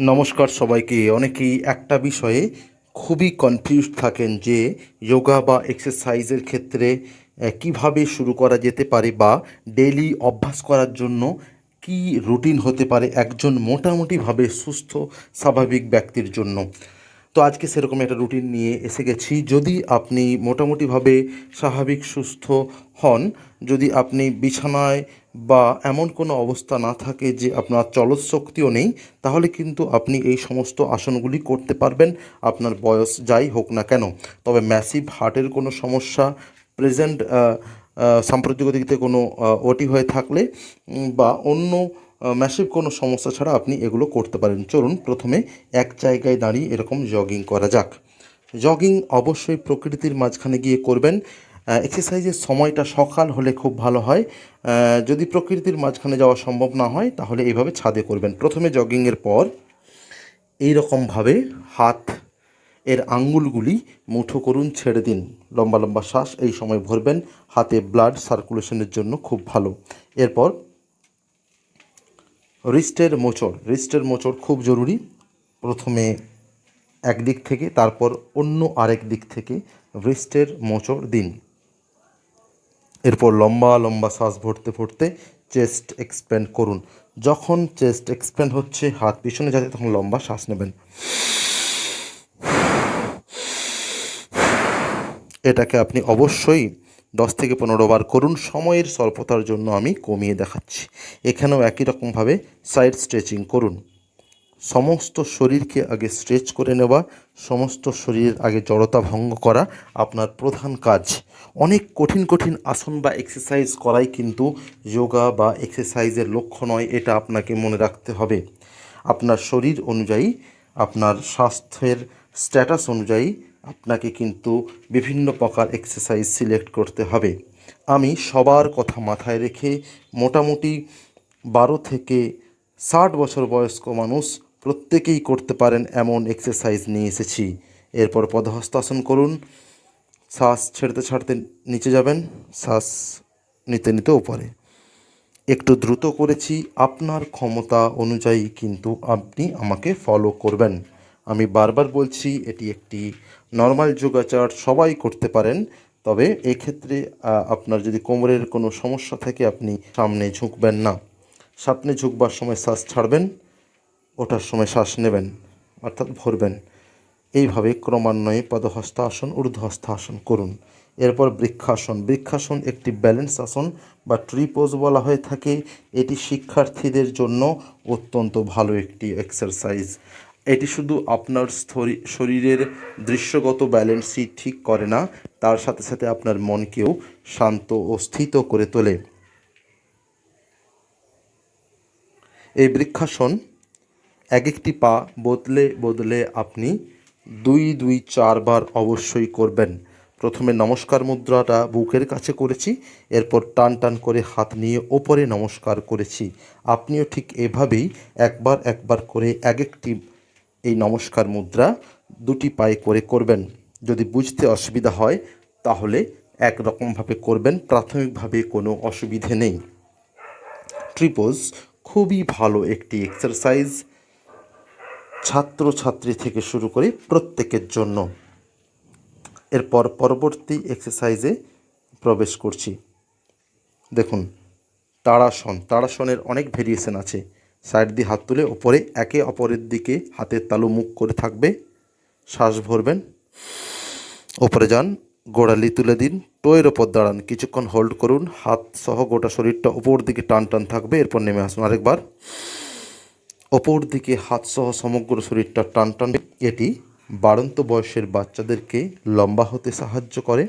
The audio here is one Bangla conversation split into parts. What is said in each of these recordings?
নমস্কার সবাইকে। অনেকেই একটা বিষয়ে খুবই কনফিউজ থাকেন যে যোগা বা এক্সারসাইজের ক্ষেত্রে কীভাবে শুরু করা যেতে পারে বা ডেলি অভ্যাস করার জন্য কি রুটিন হতে পারে একজন মোটামুটিভাবে সুস্থ, স্বাভাবিক ব্যক্তির জন্য। তো আজকে সেরকম একটা রুটিন নিয়ে এসে গেছি। যদি আপনি মোটামুটিভাবে স্বাভাবিক, সুস্থ হন, যদি আপনি বিছানায় বা এমন কোনো অবস্থা না থাকে যে আপনার চলৎ শক্তিও নেই, তাহলে কিন্তু আপনি এই সমস্ত আসনগুলি করতে পারবেন। আপনার বয়স যাই হোক না কেন, তবে ম্যাসিভ হার্টের কোনো সমস্যা প্রেজেন্ট সাম্প্রতিক দিকে কোনো ওটি হয়ে থাকলে বা অন্য ম্যাসিভ কোনো সমস্যা ছাড়া আপনি এগুলো করতে পারেন। চলুন প্রথমে এক জায়গায় দাঁড়িয়ে এরকম জগিং করা যাক। জগিং অবশ্যই প্রকৃতির মাঝখানে গিয়ে করবেন। এক্সারসাইজের সময়টা সকাল হলে খুব ভালো হয়। যদি প্রকৃতির মাঝখানে যাওয়া সম্ভব না হয়, তাহলে এইভাবে ছাদে করবেন। প্রথমে জগিংয়ের পর এই রকমভাবে হাত এর আঙ্গুলগুলি মুঠো করুন, ছেড়ে দিন। লম্বা লম্বা শ্বাস এই সময় ভরবেন। হাতে ব্লাড সার্কুলেশনের জন্য খুব ভালো। এরপর রিস্টের মোচড় রিস্টের মোচড় খুব জরুরি। প্রথমে একদিক থেকে, তারপর অন্য আরেক দিক থেকে রিস্টের মোচড় দিন। এরপর লম্বা লম্বা শ্বাস ভরতে ভরতে চেস্ট এক্সপ্যান্ড করুন। যখন চেস্ট এক্সপ্যান্ড হচ্ছে হাত পিছনে যাচ্ছে, তখন লম্বা শ্বাস নেবেন। এটাকে আপনি অবশ্যই দশ থেকে পনেরো বার করুন। সময়ের স্বল্পতার জন্য আমি কমিয়ে দেখাচ্ছি। এখানেও একই রকমভাবে সাইড স্ট্রেচিং করুন। সমস্ত শরীরকে আগে স্ট্রেচ করে নেওয়া, সমস্ত শরীরের আগে জড়তা ভঙ্গ করা আপনার প্রধান কাজ। অনেক কঠিন কঠিন আসন বা এক্সারসাইজ করাই কিন্তু যোগা বা এক্সারসাইজের লক্ষ্য নয়, এটা আপনাকে মনে রাখতে হবে। আপনার শরীর অনুযায়ী, আপনার স্বাস্থ্যের স্ট্যাটাস অনুযায়ী আপনাকে কিন্তু বিভিন্ন প্রকার এক্সারসাইজ সিলেক্ট করতে হবে। আমি সবার কথা মাথায় রেখে মোটামুটি বারো থেকে ষাট বছর বয়স্ক মানুষ প্রত্যেকেই করতে পারেন এমন এক্সারসাইজ নিয়ে এসেছি। এরপর পদহস্তাসন করুন। শ্বাস ছেড়তে ছাড়তে নিচে যাবেন, শ্বাস নিতে নিতে ওপরে একটু দ্রুত করেছি, আপনার ক্ষমতা অনুযায়ী কিন্তু আপনি আমাকে ফলো করবেন। আমি বারবার বলছি, এটি একটি নর্মাল যোগাচার সবাই করতে পারেন, তবে এক্ষেত্রে আপনার যদি কোমরের কোনো সমস্যা থাকে, আপনি সামনে ঝুঁকবেন না। সামনে ঝুঁকবার সময় শ্বাস ছাড়বেন, ওঠার সময় শ্বাস নেবেন, অর্থাৎ ভরবেন। এইভাবে ক্রমান্বয়ে পদহস্তাসন, ঊর্ধ্বহস্তাসন করুন। এরপর বৃক্ষাসন। বৃক্ষাসন একটি ব্যালেন্স আসন বা ট্রিপোজ বলা হয়ে থাকে। এটি শিক্ষার্থীদের জন্য অত্যন্ত ভালো একটি এক্সারসাইজ এটি শুধু আপনার শরীরের দৃশ্যগত ব্যালেন্সই ঠিক করে না, তার সাথে সাথে আপনার মনকেও শান্ত ও স্থিত করে তোলে। এই বৃক্ষাসন এক একটি পা বদলে বদলে আপনি দুই দুই চারবার অবশ্যই করবেন। প্রথমে নমস্কার মুদ্রাটা বুকের কাছে করেছি, এরপর টান টান করে হাত নিয়ে ওপরে নমস্কার করেছি। আপনিও ঠিক এভাবেই একবার একবার করে এক একটি এই নমস্কার মুদ্রা দুটি পায়ে করে করবেন। যদি বুঝতে অসুবিধা হয়, তাহলে একরকমভাবে করবেন, প্রাথমিকভাবে কোনো অসুবিধে নেই। ট্রিপোজ খুবই ভালো একটি এক্সারসাইজ ছাত্রছাত্রী থেকে শুরু করে প্রত্যেকের জন্য। এরপর পরবর্তী এক্সারসাইজে প্রবেশ করছি। দেখুন, তাড়াসন, তাড়াসনের অনেক ভেরিয়েশন আছে। সাইড দিয়ে হাত তুলে ওপরে, একে অপরের দিকে হাতের তালু মুখ করে থাকবে। শ্বাস ভরবেন। ওপরে যান, গোড়ালি তুলে দিন। টোয়ের ওপর দাঁড়ান। কিছুক্ষণ হোল্ড করুন। হাত সহ গোটা শরীরটা ওপর দিকে টান টান থাকবে। এরপর নেমে আসুন আরেকবার। ওপর দিকে হাত সহ সমগ্র শরীরটা টান টান এটি বাড়ন্ত বয়সের বাচ্চাদেরকে লম্বা হতে সাহায্য করে।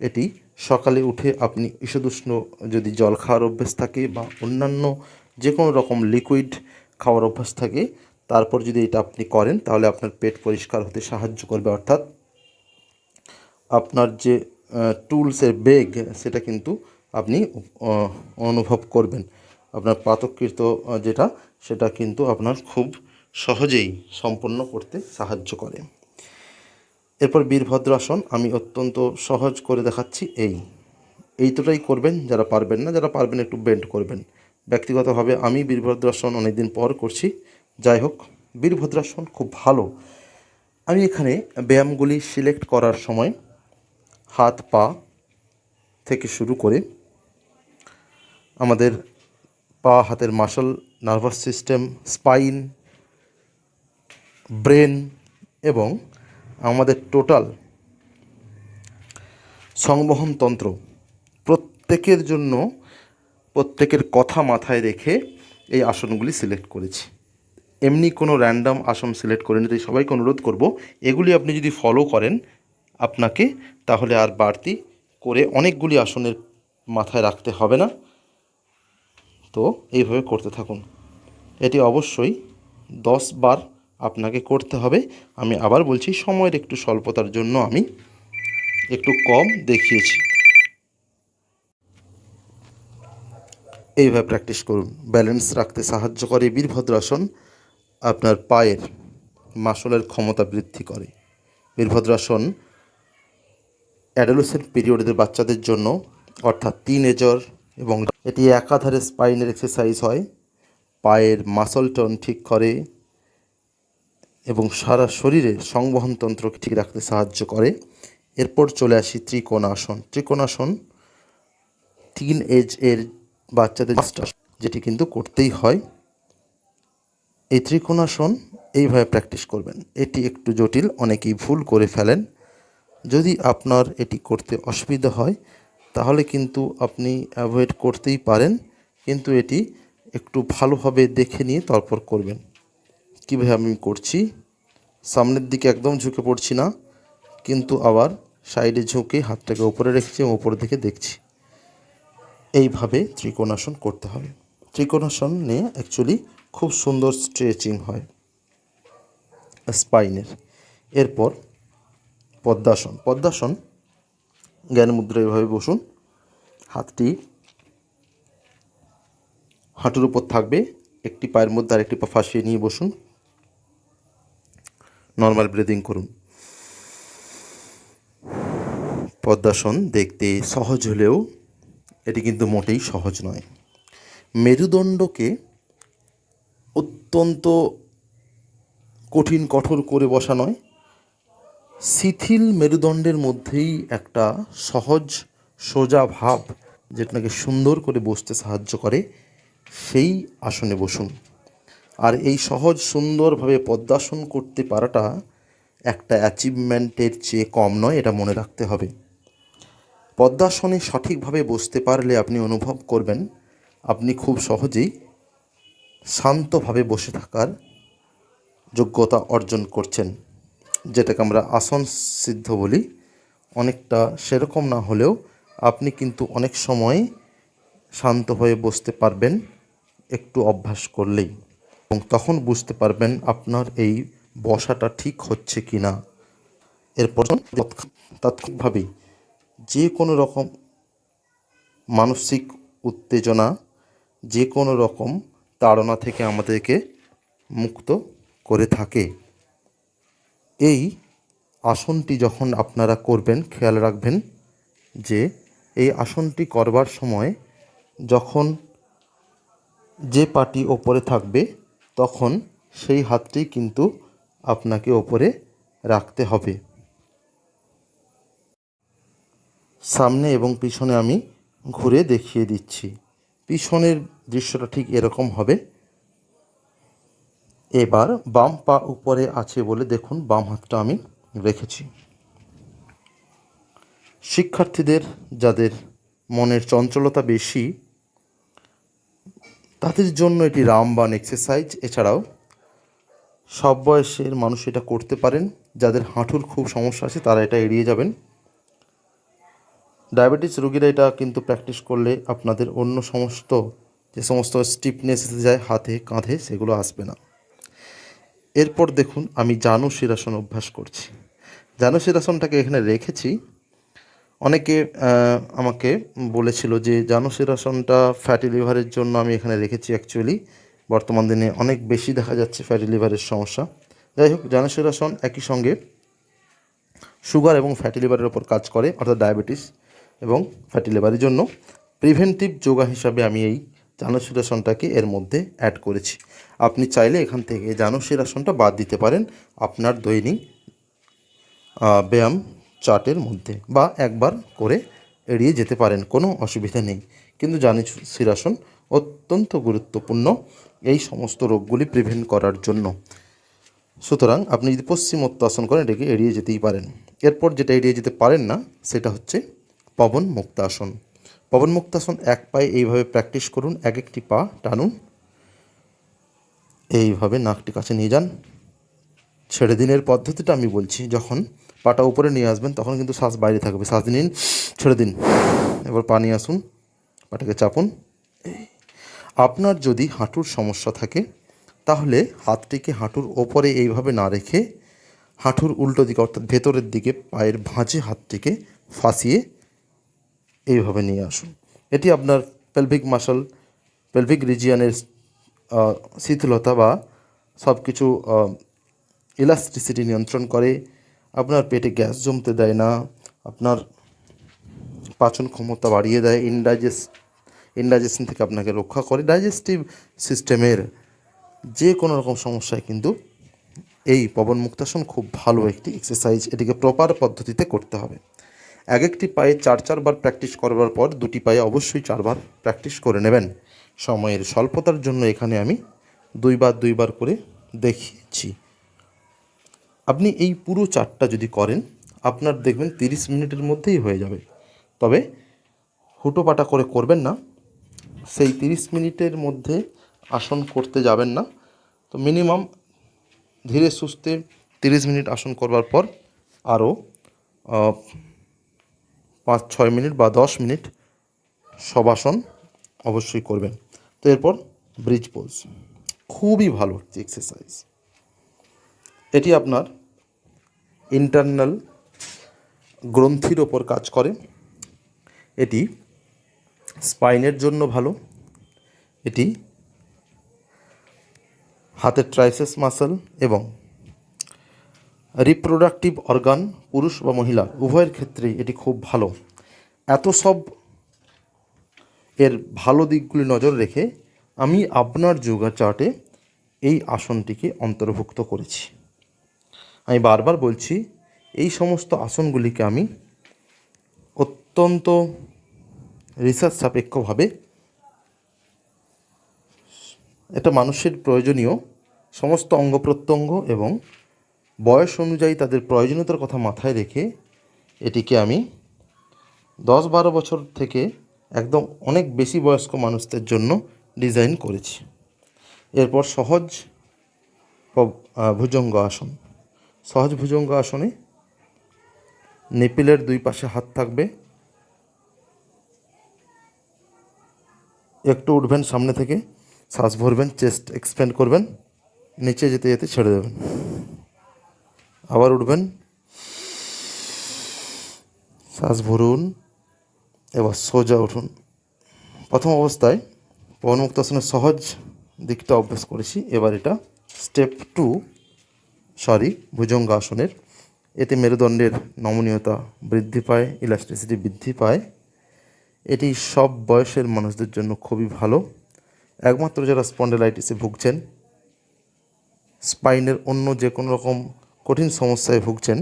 এটি সকালে উঠে আপনি ঈষদুষ্ণ যদি জল খাওয়ার অভ্যেস থাকে বা অন্যান্য যে কোনো রকম লিকুইড খাওয়ার অভ্যাস থাকে তারপর যদি এটা আপনি করেন তাহলে আপনার পেট পরিষ্কার হতে সাহায্য করবে। অর্থাৎ আপনার যে টুলসের বেগ সেটা কিন্তু আপনি অনুভব করবেন। আপনার আহ, যেটা সেটা কিন্তু আপনার খুব সহজেই সম্পন্ন করতে সাহায্য করে। এরপর বীরভদ্রাসন আমি অত্যন্ত সহজ করে দেখাচ্ছি এই। এইতটাই করবেন যারা পারবেন না যারা পারবেন একটু বেন্ড করবেন। ব্যক্তিগতভাবে আমি বীরভদ্রাসন অনেকদিন পর করছি। যাই হোক, বীরভদ্রাসন খুব ভালো। আমি এখানে ব্যায়ামগুলি সিলেক্ট করার সময় হাত, পা থেকে শুরু করে আমাদের পা, হাতের muscle, nervous system, spine, brain এবং আমাদের টোটাল সংবহনতন্ত্র প্রত্যেকের জন্য প্রত্যেকের কথা মাথায় রেখে এই আসনগুলি সিলেক্ট করেছি। এমনি কোনো র্যান্ডাম আসন সিলেক্ট করে নিতে সবাইকে অনুরোধ করব, এগুলি আপনি যদি ফলো করেন আপনাকে, তাহলে আর বাড়তি করে অনেকগুলি আসনের মাথায় রাখতে হবে না। তো এইভাবে করতে থাকুন। এটি অবশ্যই দশ বার আপনাকে করতে হবে। আমি আবার বলছি, সময়ের একটু স্বল্পতার জন্য আমি একটু কম দেখিয়েছি। এইভাবে প্র্যাকটিস করুন। ব্যালেন্স রাখতে সাহায্য করে। বীরভদ্রাসন আপনার পায়ের মাসলের ক্ষমতা বৃদ্ধি করে। বীরভদ্রাসন অ্যাডোলেসেন্ট পিরিয়ডের বাচ্চাদের জন্য, অর্থাৎ টিনেজার এবং এটি একাধারে স্পাইনের এক্সারসাইজ হয়। পায়ের মাসল টন ঠিক করে এবং সারা শরীরের সংবহনতন্ত্রকে ঠিক রাখতে সাহায্য করে। এরপর চলে আসি ত্রিকোণাসন। ত্রিকোণাসন তিন এজ এর বাচ্চাদের যেটি কিন্তু করতেই হয়। এই ত্রিকোণাসন এইভাবে প্র্যাকটিস করবেন। এটি একটু জটিল, অনেকেই ভুল করে ফেলেন। যদি আপনার এটি করতে অসুবিধা হয়, তাহলে কিন্তু আপনি অ্যাভয়েড করতেই পারেন, কিন্তু এটি একটু ভালোভাবে দেখে নিয়ে তারপর করবেন। কীভাবে আমি করছি? সামনের দিকে একদম ঝুঁকে পড়ছি না, কিন্তু আবার সাইডে ঝুঁকে হাতটাকে উপরে রেখেছি এবং উপর দিকে দেখছি। এইভাবে ত্রিকোণাসন করতে হবে। ত্রিকোণাসন নিয়ে অ্যাকচুয়ালি খুব সুন্দর স্ট্রেচিং হয় স্পাইনের এরপর পদ্মাসন। পদ্মাসন জ্ঞান মুদ্রা এভাবে বসুন। হাতটি হাঁটুর উপর থাকবে। একটি পায়ের মধ্যে আরেকটি পা ফাঁসিয়ে নিয়ে বসুন। নর্মাল ব্রিদিং করুন। পদ্মাসন দেখতে সহজ হলেও এটি কিন্তু মোটেই সহজ নয়। মেরুদণ্ডকে অত্যন্ত কঠিন, কঠোর করে বসা নয়। শিথিল মেরুদণ্ডের মধ্যেই একটা সহজ, সোজা ভাব যেটাকে সুন্দর করে বসতে সাহায্য করে, সেই আসনে বসুন। আর এই সহজ, সুন্দরভাবে পদ্মাসন করতে পারাটা একটা অ্যাচিভমেন্টের চেয়ে কম নয়, এটা মনে রাখতে হবে। পদ্মাসনে সঠিকভাবে বসতে পারলে আপনি অনুভব করবেন, আপনি খুব সহজেই শান্তভাবে বসে থাকার যোগ্যতা অর্জন করছেন। যেটাকে আমরা আসন সিদ্ধ বলি। অনেকটা সেরকম না হলেও আপনি কিন্তু অনেক সময় শান্ত হয়ে বসতে পারবেন একটু অভ্যাস করলেই। এবং তখন বুঝতে পারবেন আপনার এই বসাটা ঠিক হচ্ছে কি না এরপর তাৎক্ষণিকভাবেই যে কোনো রকম মানসিক উত্তেজনা যে কোনো রকম তাড়না থেকে আমাদেরকে মুক্ত করে থাকে। এই আসনটি যখন আপনারা করবেন, খেয়াল রাখবেন যে এই আসনটি করবার সময় যখন যে পাটি ওপরে থাকবে, তখন সেই হাতটি কিন্তু আপনাকে ওপরে রাখতে হবে। সামনে এবং পিছনে আমি ঘুরে দেখিয়ে দিচ্ছি। পিছনের দৃশ্যটা ঠিক এরকম হবে। এবার বাম পা উপরে আছে বলে দেখুন, বাম হাতটা আমি রেখেছি। শিক্ষার্থীদের যাদের মনের চঞ্চলতা বেশি, তাদের জন্য এটি রামবান এক্সারসাইজ এছাড়াও সব বয়সের মানুষ এটা করতে পারেন। যাদের হাঁটুর খুব সমস্যা আছে, তারা এটা এড়িয়ে যাবেন। ডায়াবেটিস রোগীরা এটা কিন্তু প্র্যাকটিস করলে আপনাদের অন্য সমস্ত যে সমস্ত স্টিফনেস এসে যায়, হাতে, কাঁধে, সেগুলো আসবে না। এরপর দেখুন, আমি জানু শিরাসন অভ্যাস করছি। জানু শিরাসনটাকে এখানে রেখেছি। অনেকে আমাকে বলেছিল যে, জানু শিরাসনটা ফ্যাটি লিভারের জন্য আমি এখানে রেখেছি অ্যাকচুয়ালি বর্তমান দিনে অনেক বেশি দেখা যাচ্ছে ফ্যাটি লিভারের সমস্যা। যাই হোক, জানু শিরাসন একই সঙ্গে সুগার এবং ফ্যাটি লিভারের ওপর কাজ করে, অর্থাৎ ডায়াবেটিস। এবং ফ্যাটি লিভারের জন্য প্রিভেন্টিভ যোগা হিসাবে আমি এই জানুশীরাসনটাকে এর মধ্যে অ্যাড করেছি। আপনি চাইলে এখান থেকে জানুশীরাসনটা বাদ দিতে পারেন আপনার দৈনিক ব্যায়াম চার্টের মধ্যে বা একবার করে এড়িয়ে যেতে পারেন, কোনো অসুবিধা নেই। কিন্তু জানি শিরাসন অত্যন্ত গুরুত্বপূর্ণ এই সমস্ত রোগগুলি প্রিভেন্ট করার জন্য। সুতরাং আপনি যদি পশ্চিমোত্তাসন করেন, এটাকে এড়িয়ে যেতেই পারেন। এরপর যেটা এড়িয়ে যেতে পারেন না, সেটা হচ্ছে পবন মুক্তাসন। পবন মুক্তাসন এক পায়ে এইভাবে প্র্যাকটিস করুন, এক একটি পা টানুন। এইভাবে নাকটি কাছে নিয়ে যান। ছেড়ে দিনের পদ্ধতিটা আমি বলছি, যখন পাটা উপরে নিয়ে আসবেন তখন কিন্তু শ্বাস বাইরে থাকবে। শ্বাস নিন, ছেড়ে দিন। এবার পা নিয়ে আসুন, পাটাকে চাপুন। আপনার যদি হাঁটুর সমস্যা থাকে, তাহলে হাতটিকে হাঁটুর ওপরে এইভাবে না রেখে হাঁটুর উল্টো দিকে অর্থাৎ ভেতরের দিকে পায়ের ভাঁজে হাতটিকে ফাঁসিয়ে এইভাবে নিয়ে আসুন। এটি আপনার পেলভিক মাসল পেলভিক রিজিয়ানের শিথিলতা বা সব কিছু ইলাস্ট্রিসিটি নিয়ন্ত্রণ করে। আপনার পেটে গ্যাস জমতে দেয় না, আপনার পাচন ক্ষমতা বাড়িয়ে দেয় ইনডাইজেস্ট ইনডাইজেশন থেকে আপনাকে রক্ষা করে। ডাইজেস্টিভ সিস্টেমের যে কোনো রকম সমস্যায় কিন্তু এই পবন মুক্তাসন খুব ভালো একটি এক্সারসাইজ এটিকে প্রপার পদ্ধতিতে করতে হবে। এক একটি পায়ে চার চারবার প্র্যাকটিস করবার পর দুটি পায়ে অবশ্যই চারবার প্র্যাকটিস করে নেবেন। সময়ের স্বল্পতার জন্য এখানে আমি দুইবার দুইবার করে দেখিয়েছি। আপনি এই পুরো চারটা যদি করেন, আপনার দেখবেন তিরিশ মিনিটের মধ্যেই হয়ে যাবে। তবে হুটোপাটা করে করবেন না। সেই তিরিশ মিনিটের মধ্যে আসন করতে যাবেন না। তো মিনিমাম ধীরে সুস্থে তিরিশ মিনিট আসন করবার পর আরও পাঁচ, ছয় মিনিট বা দশ মিনিট সবাসন অবশ্যই করবেন। তো এরপর ব্রিজ পোজ খুবই ভালো একটি এক্সারসাইজ এটি আপনার ইন্টারনাল গ্রন্থির ওপর কাজ করে। এটি স্পাইনের জন্য ভালো। এটি হাতের ট্রাইসেস মাসল এবং রিপ্রোডাক্টিভ অর্গান পুরুষ বা মহিলা, উভয়ের ক্ষেত্রে এটি খুব ভালো। এত সব এর ভালো দিকগুলি নজর রেখে আমি আপনার যোগা চার্টে এই আসনটিকে অন্তর্ভুক্ত করেছি। আমি বারবার বলছি, এই সমস্ত আসনগুলিকে আমি অত্যন্ত রিসার্চ সাপেক্ষভাবে এটা মানুষের প্রয়োজনীয় সমস্ত অঙ্গ প্রত্যঙ্গ এবং বয়স অনুযায়ী তাদের প্রয়োজনীয়তার কথা মাথায় রেখে এটিকে আমি দশ বারো বছর থেকে একদম অনেক বেশি বয়স্ক মানুষদের জন্য ডিজাইন করেছি। এরপর সহজ ভুজঙ্গ আসন। সহজ ভুজঙ্গ আসনে নেপিলের দুই পাশে হাত থাকবে। একটু উঠবেন সামনে থেকে, শ্বাস ভরবেন, চেস্ট এক্সপ্যান্ড করবেন, নিচে যেতে যেতে ছেড়ে দেবেন। আবার উঠবেন। শ্বাস ভরুন, এবার সোজা উঠুন। প্রথম অবস্থায় পবনমুক্তাসনের সহজ দিকটা অভ্যাস করেছি। এবার এটা স্টেপ টু সরি ভুজঙ্গাসনের এতে মেরুদণ্ডের নমনীয়তা বৃদ্ধি পায় ইলাস্টিসিটি বৃদ্ধি পায়। এটি সব বয়সের মানুষদের জন্য খুবই ভালো। একমাত্র যারা স্পন্ডেলাইটিসে ভুগছেন স্পাইনের অন্য যে কোনো রকম কঠিন সমস্যায় ভুগছেন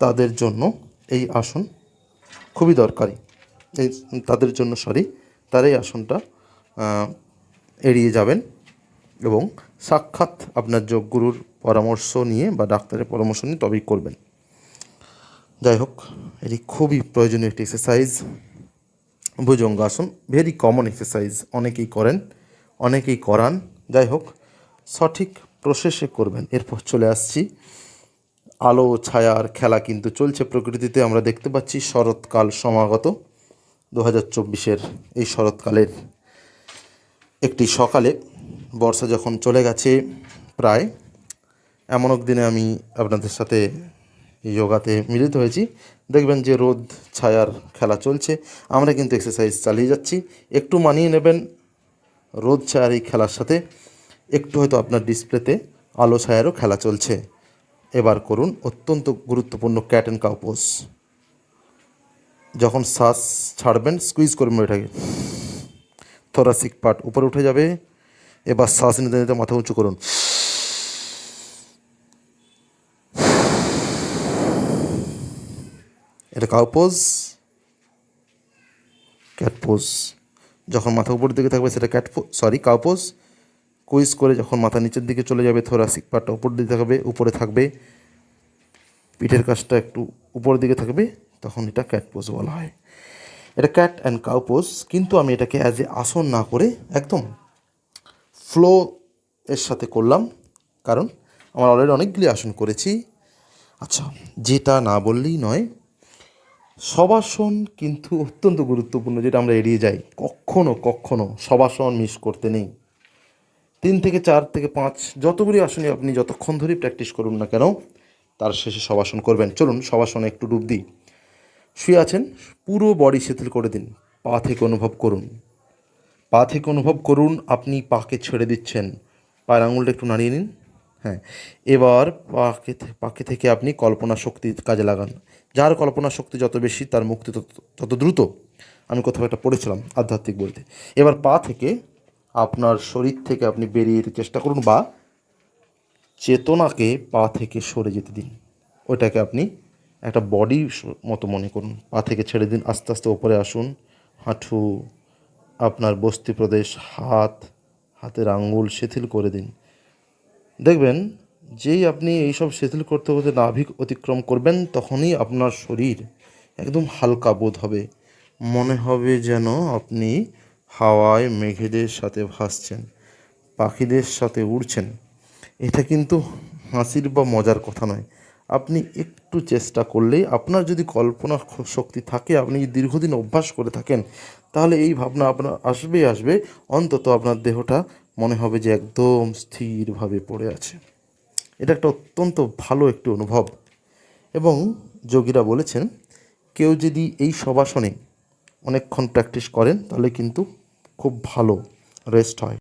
তাদের জন্য এই আসন খুবই দরকারি। এই তাদের জন্য সরি তার এই আসনটা এড়িয়ে যাবেন এবং সাক্ষাৎ আপনার যোগগুরুর পরামর্শ নিয়ে বা ডাক্তারের পরামর্শ নিয়ে তবেই করবেন। যাই হোক, এটি খুবই প্রয়োজনীয় একটি exercise Bhujangasana very common exercise অনেকেই করেন, অনেকেই করান। যাই হোক, সঠিক প্রসেসে করবেন। এরপর চলে আসছি। আলো ছায়ার খেলা কিন্তু চলছে প্রকৃতিতে। আমরা দেখতে পাচ্ছি শরৎকাল সমাগত। দু হাজার চব্বিশের এই শরৎকালের একটি সকালে বর্ষা যখন চলে গেছে প্রায়, এমন দিনে আমি আপনাদের সাথে যোগাতে মিলিত হয়েছি। দেখবেন যে রোদ ছায়ার খেলা চলছে। আমরা কিন্তু এক্সারসাইজ চালিয়ে যাচ্ছি। একটু মানিয়ে নেবেন রোদ ছায়ার এই খেলার সাথে। একটু হয়তো আপনার ডিসপ্লেতে আলো ছায়ারও খেলা চলছে। এবার করুন অত্যন্ত গুরুত্বপূর্ণ ক্যাট অ্যান্ড কাউপোস যখন শ্বাস ছাড়বেন, স্কুইজ করবেন এটাকে থোরাসিক পার্ট উপরে উঠে যাবে। এবার শ্বাস নিতে নিতে মাথা উঁচু করুন। এটা কাউ পোজ? Cat pose. যখন মাথা উপরের দিকে থাকবে, সেটা ক্যাট সরি, কাউ পোজ। কুইজ করে যখন মাথা নিচের দিকে চলে যাবে থোরাসিক পার্টটা উপর দিকে থাকবে, উপরে থাকবে, পিঠের কাজটা একটু উপরের দিকে থাকবে, তখন এটা ক্যাট পোজ বলা হয়। এটা ক্যাট অ্যান্ড কাউ পোজ কিন্তু আমি এটাকে অ্যাজ এ আসন না করে একদম ফ্লো এর সাথে করলাম, কারণ আমার অলরেডি অনেকগুলি আসন করেছি। আচ্ছা যেটা না বললেই নয় সবাসন কিন্তু অত্যন্ত গুরুত্বপূর্ণ, যেটা আমরা এড়িয়ে যাই। কখনো কখনো সবাসন মিস করতে নেই। তিন থেকে চার থেকে পাঁচ, যতগুলি আসনই আপনি যতক্ষণ ধরেই প্র্যাকটিস করুন না কেন, তার শেষে সবাসন করবেন। চলুন সবাসনে একটু ডুব দিই। শুয়ে আছেন, পুরো বডি শিথিল করে দিন। পা থেকে অনুভব করুন। পা থেকে অনুভব করুন, আপনি পাকে ছেড়ে দিচ্ছেন। পায়ের আঙুলটা একটু নাড়িয়ে নিন। হ্যাঁ এবার পাকে পাকে থেকে আপনি কল্পনা শক্তি কাজে লাগান। যার কল্পনা শক্তি যত বেশি, তার মুক্তি তত তত দ্রুত। আমি কোথাও একটা পড়েছিলাম আধ্যাত্মিক বলতে। এবার পা থেকে আপনার শরীর থেকে আপনি বেরিয়ে যেতে চেষ্টা করুন বা চেতনাকে পা থেকে সরে যেতে দিন। ওইটাকে আপনি একটা বডি মতো মনে করুন। পা থেকে ছেড়ে দিন, আস্তে আস্তে ওপরে আসুন। হাঁটু, আপনার বস্তি প্রদেশ, হাত, হাতের আঙ্গুল শিথিল করে দিন। দেখবেন, যেই আপনি এইসব শিথিল করতে করতে নাভিক অতিক্রম করবেন, তখনই আপনার শরীর একদম হালকা বোধ হবে। মনে হবে যেন আপনি হাওয়ায় মেঘেদের সাথে ভাসছেন, পাখিদের সাথে উড়ছেন। এটা কিন্তু হাসির বা মজার কথা নয়। আপনি একটু চেষ্টা করলেই আপনার যদি কল্পনা শক্তি থাকে, আপনি যদি দীর্ঘদিন অভ্যাস করে থাকেন, তাহলে এই ভাবনা আপনার আসবেই আসবে। অন্তত আপনার দেহটা মনে হবে যে একদম স্থিরভাবে পড়ে আছে। এটা একটা অত্যন্ত ভালো একটি অনুভব। এবং যোগীরা বলেছেন, কেউ যদি এই সবাসনে অনেকক্ষণ প্র্যাকটিস করেন, তাহলে কিন্তু খুব ভালো রেস্ট হয়।